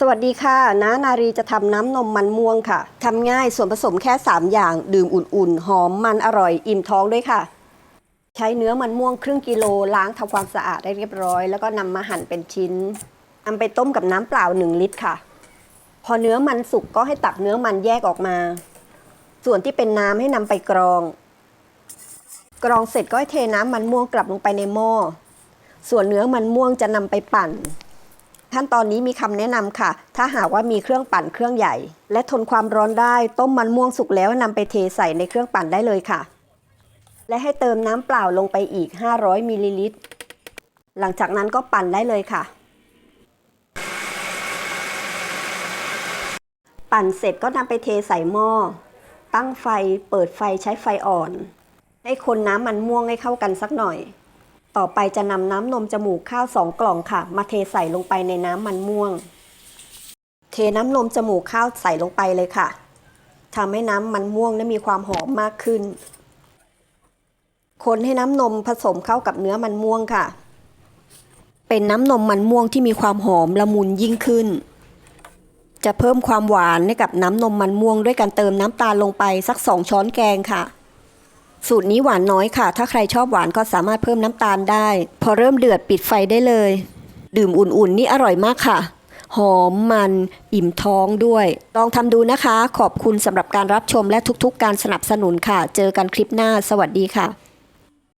สวัสดีค่ะน้านารีจะทำน้ำนมมันม่วงค่ะทำง่ายส่วนผสมแค่ 3 อย่าง ดื่มอุ่นๆ หอมมันอร่อยอิ่มท้องด้วยค่ะ ใช้เนื้อมันม่วงครึ่งกิโลล้างทำความสะอาดได้เรียบร้อย แล้วก็นำมาหั่นเป็นชิ้นนำไปต้มกับน้ำเปล่า 1 ลิตรค่ะ พอเนื้อมันสุกก็ให้ตักเนื้อมันแยกออกมา ส่วนที่เป็นน้ำให้นำไปกรอง กรองเสร็จก็ให้เทน้ำมันม่วงกลับลงไปในหม้อส่วนเนื้อมันม่วงจะนำไปปั่น ขั้นตอนนี้มีคำแนะนำค่ะ ถ้าหากว่ามีเครื่องปั่นเครื่องใหญ่ และทนความร้อนได้ ต้มมันม่วงสุกแล้วนำไปเทใส่ในเครื่องปั่นได้เลยค่ะ และให้เติมน้ำเปล่าลงไปอีก 500มิลลิลิตร หลังจากนั้นก็ปั่นได้เลยค่ะ ปั่นเสร็จก็นำไปเทใส่หม้อ ตั้งไฟ เปิดไฟใช้ไฟอ่อน ให้คนน้ำมันม่วงให้เข้ากันสักหน่อย ต่อไปจะนำน้ำนมจมูกข้าวสองกล่องค่ะ มาเทใส่ลงไปในน้ำมันม่วง เทน้ำนมจมูกข้าวใส่ลงไปเลยค่ะทำให้น้ำมันม่วงนั้นมีความหอมมากขึ้น คนให้น้ำนมผสมเข้ากับเนื้อมันม่วงค่ะ เป็นน้ำนมมันม่วงที่มีความหอมละมุนยิ่งขึ้น จะเพิ่มความหวานให้กับน้ำนมมันม่วงด้วยการเติมน้ำตาลลงไปสักสองช้อนแกงค่ะ สูตรนี้หวานน้อยค่ะ ถ้าใครชอบหวานก็สามารถเพิ่มน้ำตาลได้ พอเริ่มเดือดปิดไฟได้เลย ดื่มอุ่นๆนี่อร่อยมากค่ะ หอมมันอิ่มท้องด้วย ลองทำดูนะคะ ขอบคุณสำหรับการรับชมและทุกๆ การสนับสนุนค่ะ เจอกันคลิปหน้า สวัสดีค่ะ